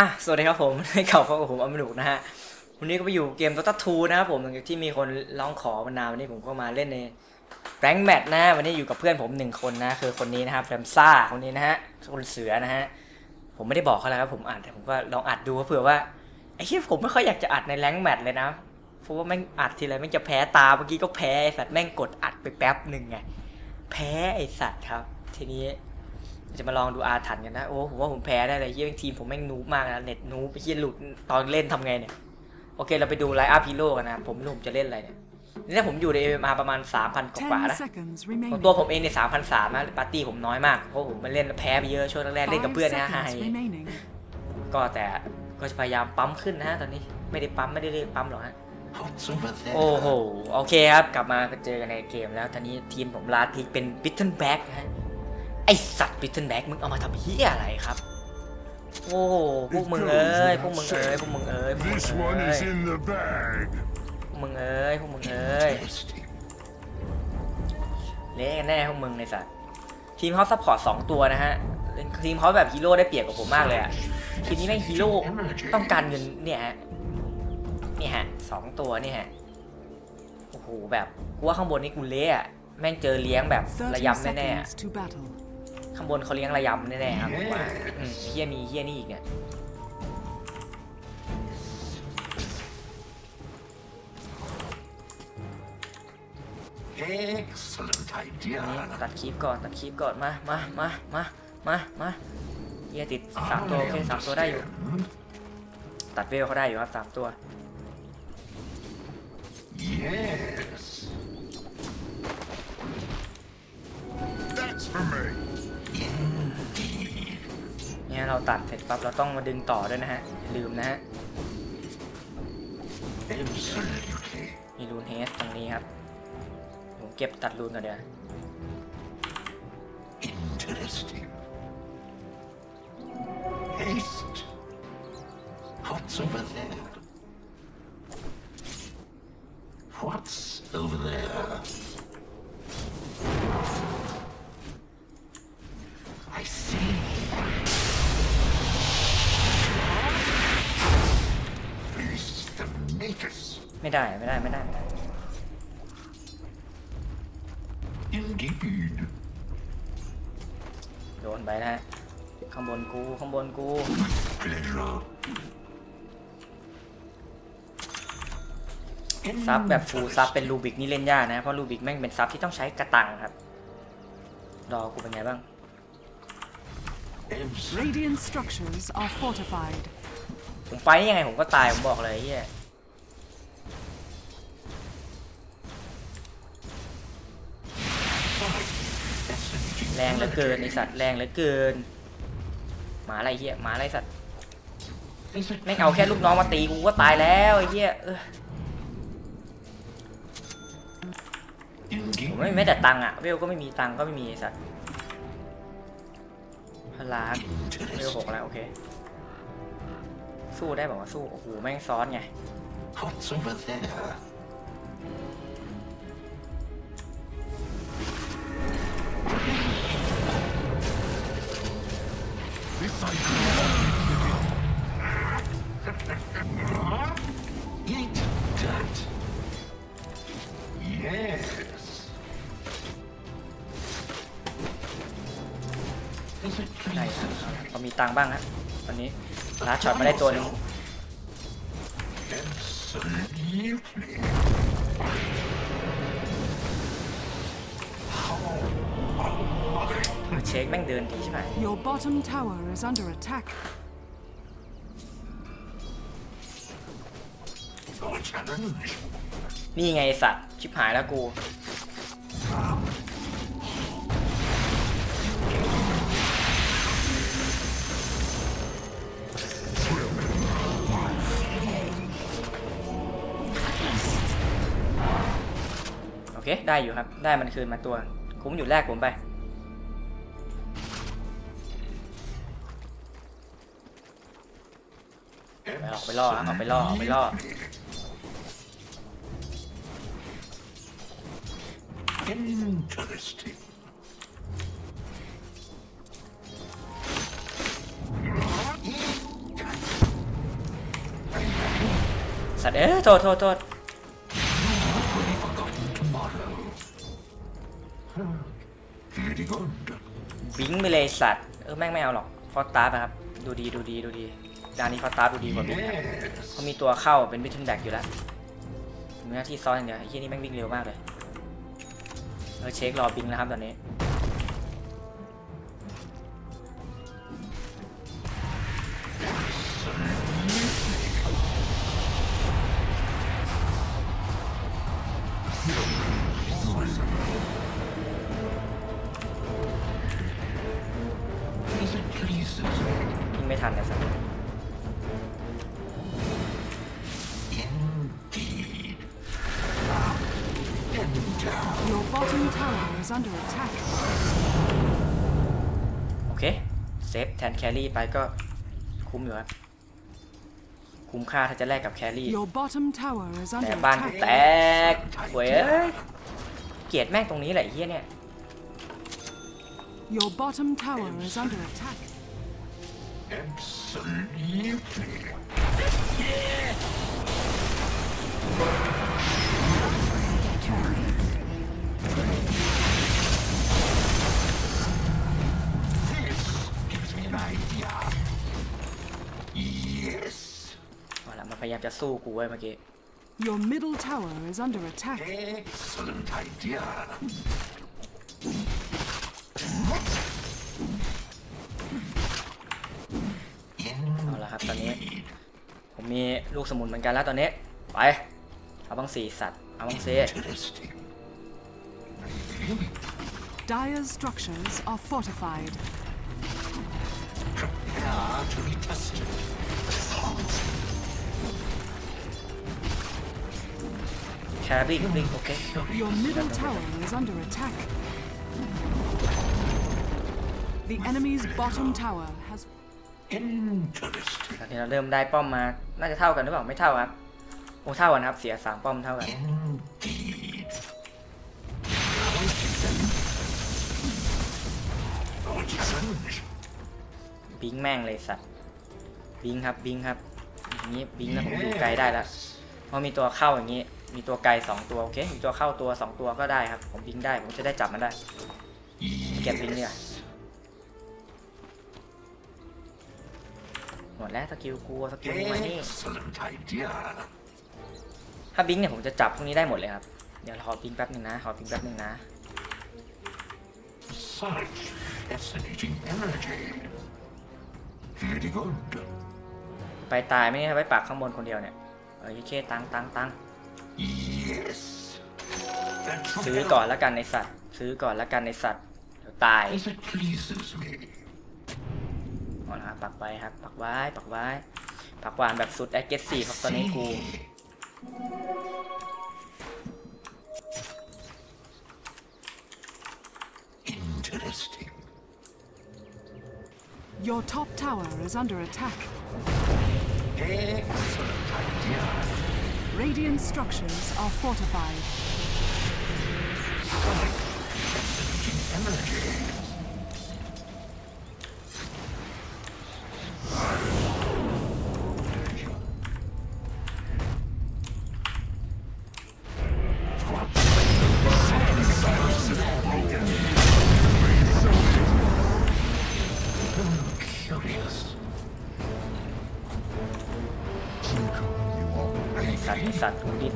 อะสวัสดีครับผมให้เก่าพบกับผมอมนุกนะฮะวันนี้ก็ไปอยู่เกม Dota 2นะครับผมหลังจากที่มีคนร้องขอมานานวันนี้ผมก็มาเล่นในแรงแมทนะฮะวันนี้อยู่กับเพื่อนผมหนึ่งคนนะคือคนนี้นะครับแรมซ่าคนนี้นะฮะคนเสือนะฮะผมไม่ได้บอกเขาแล้วครับผมอัดแต่ผมก็ลองอัดดูเผื่อว่าไอ้ที่ผมไม่ค่อยอยากจะอัดในแรงแมทเลยนะเพราะว่าแม่งอัดทีไรแม่งจะแพ้ตาเมื่อกี้ก็แพ้ไอ้สัตว์แม่งกดอัดไปแป๊บหนึ่งไงแพ้ไอ้สัตว์ครับ ทีนี้ จะมาลองดูอาถรรพ์กันนะ โอ้ผมว่าผมแพ้ได้เลยเยี่ยทีมผมแม่งนูบมากนะ เน็ตนูบไปเยี่ยหลุดตอนเล่นทำไงเนี่ย โอเคเราไปดูไลน์อัพฮีโร่กันนะ ผมไม่รู้ผมจะเล่นอะไรเนี่ยนี่ผมอยู่ใน MMR ประมาณ 3,000 กว่าๆ Ten นะ seconds ของ remaining. ตัวผมเองเนี่ย3,003นะปาร์ตี้ผมน้อยมาก เพราะผมมาเล่นแล้วแพ้ไปเยอะช่วงแรกๆเล่นกับ Five เพื่อนนะ seconds ฮะ remaining. ก็แต่ก็จะพยายามปั๊มขึ้นนะฮะตอนนี้ไม่ได้ปั๊มไม่ได้เรียกปั๊มหรอกฮะ What's over there? โอ้โห โอเคครับ กลับมาเจอกันในเกมแล้วตอนนี้ทีมผมลาดพลิกเป็นบิทเทิลแบ็กนะฮะ ไอสัตว์บิทเทิลแบ็กมึงเอามาทำเฮียอะไรครับ โอ้โหพวกมึงเอ้ย พวกมึงเอ้ย พวกมึงเอ้ย พวกมึงเอ้ย พวกมึงเอ้ย พวกมึงเอ้ย เละกันแน่พวกมึงในสัตว์ ทีมเขาซัพพอร์ตสองตัวนะฮะ ทีมเขาแบบฮีโร่ได้เปรียบกับผมมากเลยอะทีมนี้แม่งฮีโร่ต้องการเงินเนี่ยฮะ นี่ฮะสองตัวเนี่ยฮะ โอ้โหแบบกูว่าข้างบนนี่กูเละอะแม่งเจอเลี้ยงแบบระยำแน่ๆ อะ seconds to battle. ข้างบนเขาเลี้ยงระยำแน่ๆครับผมว่าอืมเฮียมีเฮียนี่อีกเนี่ย Excellent อันนี้ idea. ตัดคลิปก่อนตัดคลิปก่อนมามามามามามาเฮียติดสามตัวโอเคสามตัวได้อยู่ตัดเวลเขาได้อยู่ครับสามตัว Yes. ตัดเสร็จปั๊บเราต้องมาดึงต่อด้วยนะฮะ อย่าลืมนะฮะมีรูนเฮสตรงนี้ครับผมเก็บตัดรูนก่อนเดี๋ยว What's over there? ไม่ได้ไม่ได้ไม่ได้ไม่ได้ Indeed. โดนไปนะฮะข้างบนกูข้างบนกู Pleasure. ซับแบบฟูลซับเป็นรูบิกนี่เล่นยากนะ เพราะรูบิกแม่งเป็นซับที่ต้องใช้กระตังครับ รอกูเป็นไงบ้าง Absolutely. Radiant structures are fortified. ผมไปยังไงผมก็ตาย ผมบอกเลยไอ้เฮีย แรงเหลือเกินไอสัตว์แรงเหลือเกินหมาอะไรเฮียหมาอะไรสัตว์แม่งเอาแค่ลูกน้องมาตีกูก็ตายแล้วไอ้เฮียเออผมไม่แม้แต่ตังค์อะเวลก็ไม่มีตังค์ก็ไม่มีไอสัตว์พลาเวลหกแล้วโอเคสู้ได้บอกว่าสู้โอ้โหแม่งซ้อนไง What's over there? This I Eat that. Yes. ได้ครับพอมีตังค์บ้างฮะตอนนี้ลาช็อตมาได้ตัวหนึง เช็คแม่งเดินดีใช่ไหม Your bottom tower is under attack. No challenge. นี่ไงไอ้สัตว์ชิบหายแล้วกูโอเค ได้อยู่ครับ ได้มันคืนมาตัว คุ้มอยู่แรกผมไป ออกไปล่อครับเอาไปล่อเอาไปล่อ Interesting. สัตว์เอ้ยโทษโทษโทษ Already forgotten tomorrow. Very good. บิงไปเลยสัตว์ เออแม่งไม่เอาหรอก ฟอสตาร์ครับ ดูดีดูดีดูดี ดานนี้ฟอสตาร์ดูดีกว่าบิงครับ Yes. เขามีตัวเข้าเป็นบิทเทนแบกอยู่แล้วมีหน้าที่ซ้อนอย่างเดียวไอ้ที่นี่แม่งวิ่งเร็วมากเลยเออเช็ครอบิงแล้วครับตอนนี้ is under attack. โอเค เซฟแทนแครี่ไปก็คุ้มอยู่ครับ คุ้มค่าถ้าจะแลกกับแครี่ Your bottom tower is แต่ under บ้านกูแต attack. กเว้ยเกลียดแม่งตรงนี้แหละไอ้เฮียเนี่ย Your bottom tower is under attack. Absolutely. พยายามจะสู้กูเว้ยเมื่อกี้ Your middle tower is under attack. Excellent idea. เอาละครับตอนนี้ ผมมีลูกสมุนเหมือนกันแล้วตอนนี้ ไป เอาบังสีสัตว์ เอาบังเซ Interesting. Dire's structures are fortified. Prepare to be tested. แครี่วิ่งโอเค Your middle tower is under attack. The enemy's bottom tower has Interesting. ตอนนี้เราเริ่มได้ป้อมมา น่าจะเท่ากันหรือเปล่า ไม่เท่าครับโอ้เท่ากันครับ เสียสามป้อมเท่ากัน Indeed. Righty then. No challenge. บิงแม่งเลยสัตว์ บิงครับ บิงครับ อย่างนี้บิงแล้วผมอยู่ไกลได้แล้วเพราะมีตัวเข้าอย่างนี้ มีตัวไกลสองตัวโอเค มีตัวเข้าตัวสองตัวก็ได้ครับ ผมบิงได้ ผมจะได้จับมันได้ เก็บบิงเนี่ยหมดแล้วสกิลกูสกิลมานี่ถ้าบิงเนี่ยผมจะจับพวกนี้ได้หมดเลยครับ เดี๋ยวขอบิงแป๊บหนึ่งนะ ขอบิงแป๊บหนึ่งนะ Such fascinating energy. Very good. ไปตายไหมเนี่ยไปปากข้างบนคนเดียวเนี่ย เออเคตังตังตัง ซื้อ help ก่อนแล้วกันในสัตว์ ซื้อก่อนแล้วกันในสัตว์ เดี๋ยวตาย As it pleases me. เอาละครับปักไว้ครับ ปักไว้ ปักไว้ ปักหวานแบบสุด aggressive ครับตอนนี้กู Interesting. your top tower is under attack. Excellent idea. Radiant structures are fortified.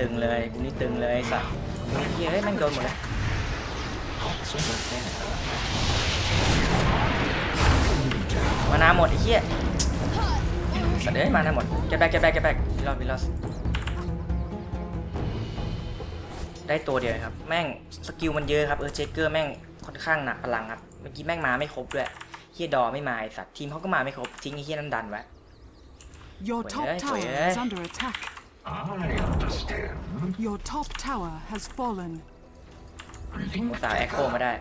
ตว์กูนี่ตึงเลยกูนี่ตึงเลยไอ้สัตว์เฮ้ยเฮ้ยแม่งโดนหมดเลย What's over there? มานาหมดไอ้เหี้ยสัตว์เอ้ยมานาหมดเก็บแบกเก็บแบกเก็บแบกวิลอสวิลอสได้ตัวเดียวครับ แม่งสกิลมันเยอะครับเออเจเกอร์แม่งค่อนข้างหนักพลังครับเมื่อกี้แม่งมาไม่ครบด้วยเฮียดอไม่มาไอสัตว์ทีมเขาก็มาไม่ครบทิ้งไอ้เฮียนั่นดันไว้ Your Wait, top eh, tower wait, eh. is under attack. I understand. Your top tower has fallen. อุตส่าห์แอคโคมาได้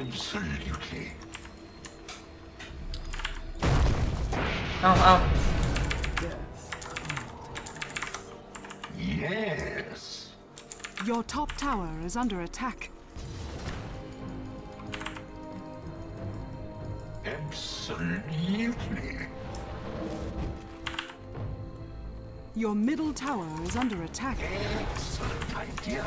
Absolutely. เอ้าเอ้า Yes. Your top tower is under attack. Absolutely. Your middle tower is under attack. Excellent idea.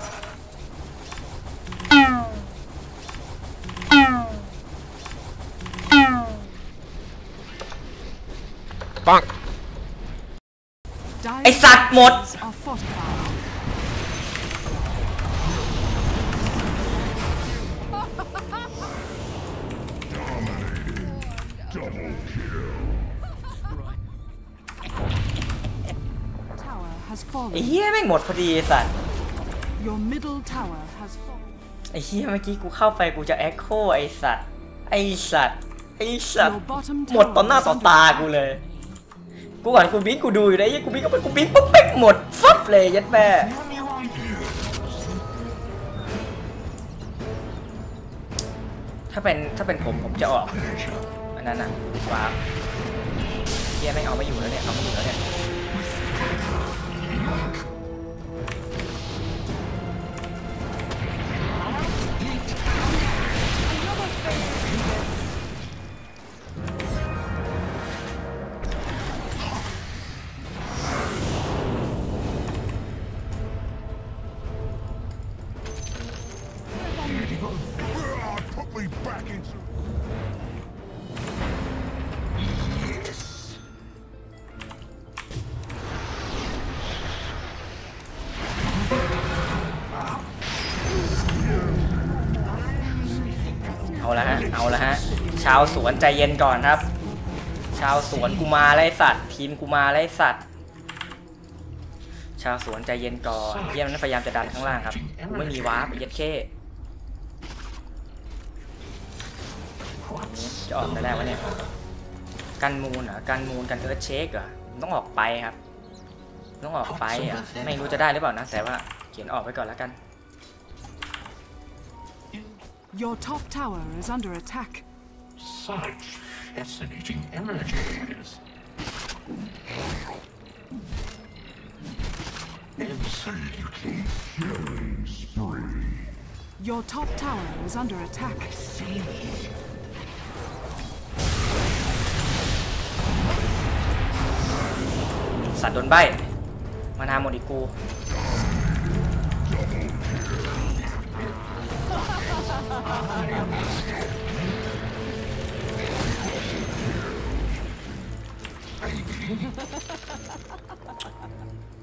Dire ไอสัตว์หมด ไอ้ fallen. เฮียแม่งหมดพอดีไอ้สัตว์ Your middle tower has fallen. ไอ้เฮียเมื่อกี้กูเข้าไปกูจะแอคโคไอสัตว์ไอสัตว์ไอสัต Your ว์ bottom หมดต่อหน้า tower ต่อ is under ตา attack. กูเลย กูก่อนกูบิงกูดูอยู่นะไอ้เหี้ยกูบิงก็ไปกูบิงปุ๊บเป๊กหมดฟับเลยยัดแม่ New idea. ถ้าเป็นถ้าเป็นผมผมจะออก Pleasure. อันนั้นอะว้าวเฮียไม่งเอาไม่อยู่แล้วเนี่ยเอาไม่อยู่แล้วเนี่ย ชาวสวนใจเย็นก่อนครับ ชาวสวนกูมาไล่สัตว์ ทีมกูมาไล่สัตว์ ชาวสวนใจเย็นก่อนเยี่ยมนนพยายามจะดันข้างล่างครับกูไม่มีวาร์ปเย็ดเข้จะออกไปแล้ววะเนี่ยกันมูลเหรอกันมูลกันเอิร์ธเชคเหรอต้องออกไปครับ ต้องออกไปอะไม่รู้จะได้หรือเปล่านะแต่ว่าเขียนออกไปก่อนแล้วกัน Your top tower is under attack. Such fascinating energies. Absolutely killing spree. Your top tower is under attack. I see. Sẵn bay. Mana một.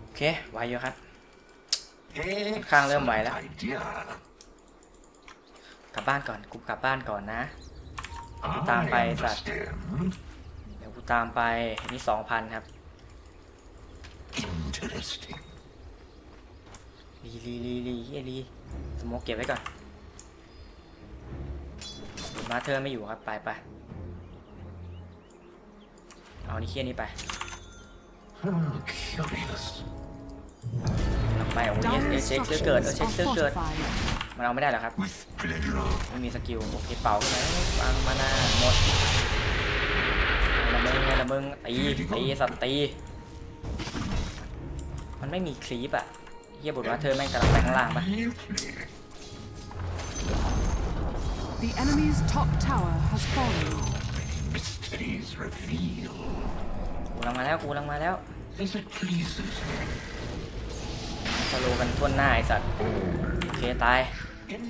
โอเคไหวอยู่ครับข้างเริ่มไหวแล้ว กลับบ้านก่อน กูกลับบ้านก่อนนะ I Tạm bày thật. understand. เดี๋ยวกูตามไปนี่สองพันครับ Interesting. ลีลีลีลีเฮียลีสโมกเก็บไว้ก่อน มาเธอไม่อยู่ครับ ไปไป เอานี่เคียนี่ไป Hmm, curious. เอาไปโอ้ยเดี๋ยว Dire เช็คซื้อเกิดเออ structures เช็ค are ซื้อเกิด fortified. มันเอาไม่ได้หรอครับ With pleasure. ไม่มีสกิลโอเคเป่าขึ้นมาฟังมาหน้าหมดละมึงละมึงตีตีสัตว์ตีมันไม่มีคลีปอะเฮียบุตรว่าเธอแม่งกำลังไปข้างล่างปะ Absolutely. The enemy's top tower has fallen. Mysteries reveal. กูกำลังมาแล้วกูกำลังมาแล้ว As it pleases me. สโลว์กันทั่วหน้าไอสัตว์ โอเค ตาย In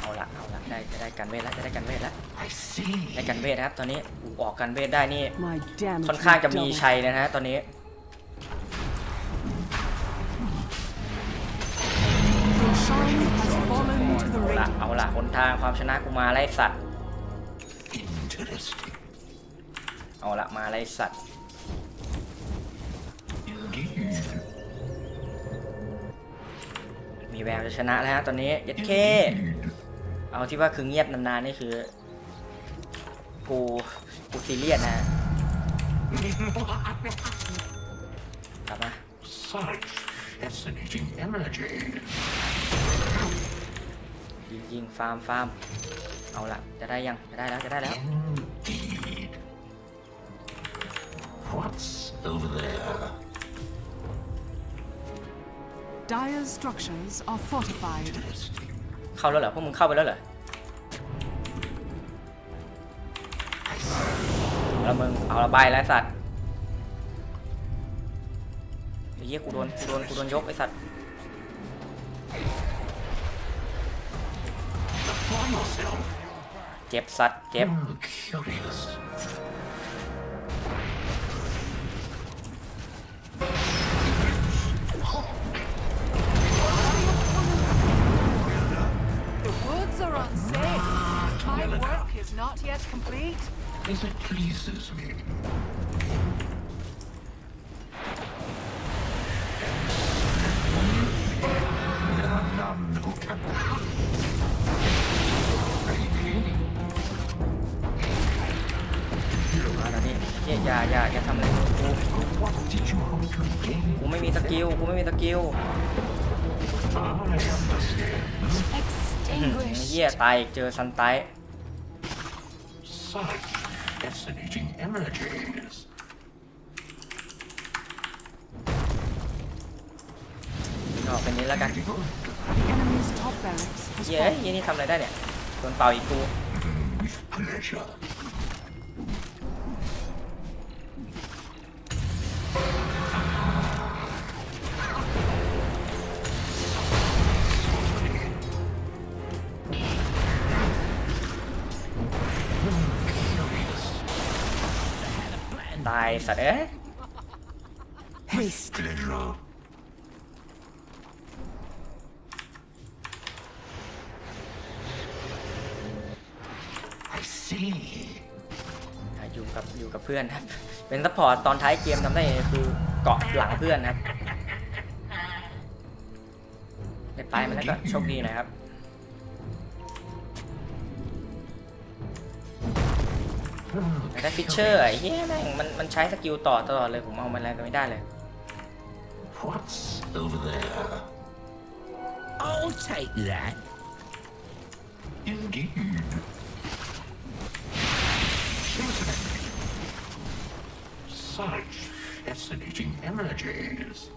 เอาละเอาละได้จะได้กันเวทแล้วจะได้กันเวทแล้ว I see. ได้กันเวทนะครับ ตอนนี้กูออกกันเวทได้นี่ My damage ค่อนข้างจะมี redoubled. ชัยเลยนะฮะตอนนี้ ละ radiant. เอาละหนทางความชนะกูมาไล่สัตว์ Interesting. เอาละมาไล่สัตว์ Indeed. มีแววจะชนะแล้วฮะตอนนี้ยัดเค เอาที่ว่าคือเงียบนานๆนี่คือ กูกูซีเรียสนะฮะกลับมา Such fascinating energy. ยิงยิงฟาร์มฟาร์มเอาละจะได้ยัง จะได้แล้ว จะได้แล้ว Indeed. What's over there? Dire's structures are fortified. Interesting. เข้าแล้วเหรอ พวกมึงเข้าไปแล้วเหรอแล้วมึงเอาละใบแล้วไอ้สัตว์ เหี้ยกูโดนกูโดนกูโดนยกไอ้สัตว์ For yourself. เจ็บสัตว์เจ็บ กูไม่มีสกิล I understand. อื้อหือไอ้เหี้ยตายอีกเจอซันไต Such fascinating energies. ออกเป็นนี้แล้วกัน Very good. The enemy's top barracks has เย้ย fallen. ยี่นี่ทำอะไรได้เนี่ยโดนเป่าอีกกู สัตว์เอ้ย Haste. Pleasure. I see. อะอยู่กับอยู่กับเพื่อนครับ เป็นซัพพอร์ตตอนท้ายเกมทำได้ไงคือเกาะหลังเพื่อนครับได้ไปมาแล้วก็โชคดีหนะครับ แต่ฟิชเชอร์ไอ้เหี้ยแม่งมันมันใช้สกิลต่อตลอดเลย ผมเอามันอะไรก็ไม่ได้เลย What's over there? I'll take that. Indeed. Certainly. Such fascinating energies.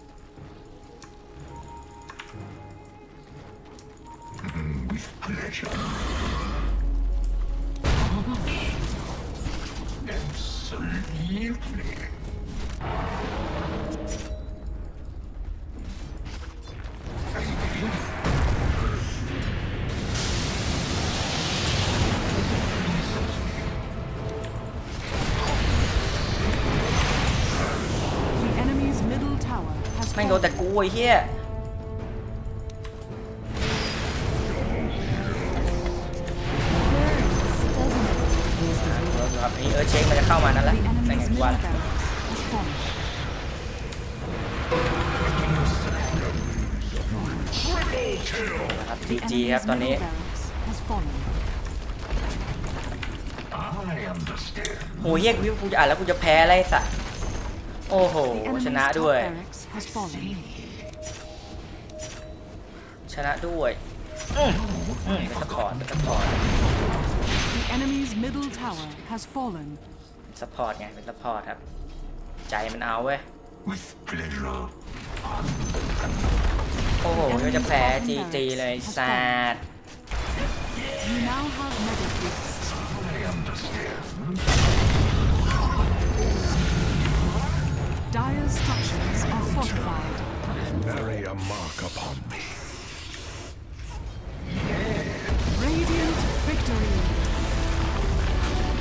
With pleasure. Absolutely. The enemy's middle tower ครับนี่เออเช็คมันจะเข้ามานั่นแหละ The นั่นไง enemy's กูว่า middle barracks has fallen. Triple kill! นะครับ The จีจีครับ enemy's ตอนนี้ middle barracks has fallen. I understand. โหเฮียกูกูจะอ่านแล้วกูจะแพ้อะไรสัตว์โอ้โห The enemy's ชนะ top ด้วย barracks has fallen. ชนะด้วยอืมอืมเป็นสปอร์ตเป็นสปอร์ต The enemy's middle tower has fallen. สปอร์ตไงเป็นสปอร์ตครับ ใจมันเอาเว้ย With pleasure. โอ้โหก็จะแพ้จีจีเลยสัตว์ You now have mega fleets. I understand. Dire structures are fortified. Bury a mark upon me. Radiant victory.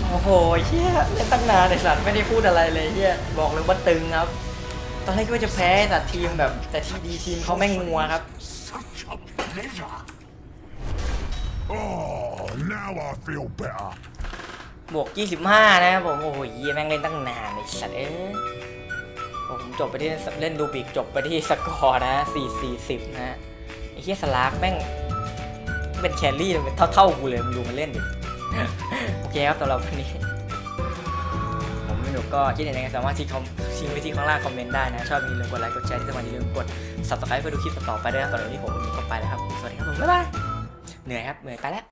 โอ้โหเฮียเล่นตั้งนานไอสัตว์ไม่ได้พูดอะไรเลยเฮียบอกเลยว่าตึงครับ ตอนแรกก็ว่าจะแพ้แต่ทีมแบบ แต่ทีดีทีมเขาแม่งงัวครับ Such a pleasure. Oh, now I feel better. บวก 25 นะครับผม โอ้โหเหี้ยแม่งเล่นตั้งนานไอ้สัตว์เอ้ยโอ้ผมจบไปที่เล่นดูบิกจบไปที่สกอร์นะ4 4 0นะฮะไอ้เฮียสลากแม่งเป็นแครี่มันเป็นเท่าๆกูเลยมึงดูมันเล่นดิโอ เคครับสำหรับวันนี้ ผมหนุกก็คิดเห็นยังไงสามารถทิ้งคอมทิ้งไว้ที่ข้างล่างคอมเมนต์ได้นะ ชอบอย่าลืมกดไลค์กดแชร์ที่สำคัญอย่าลืมกด subscribe เพื่อดูคลิปต่อไปด้วยนะตอนนี้ผมก็ไปแล้วครับ สวัสดีครับผมบ๊ายบายเหนื่อยครับเหนื่อยไปแล้ว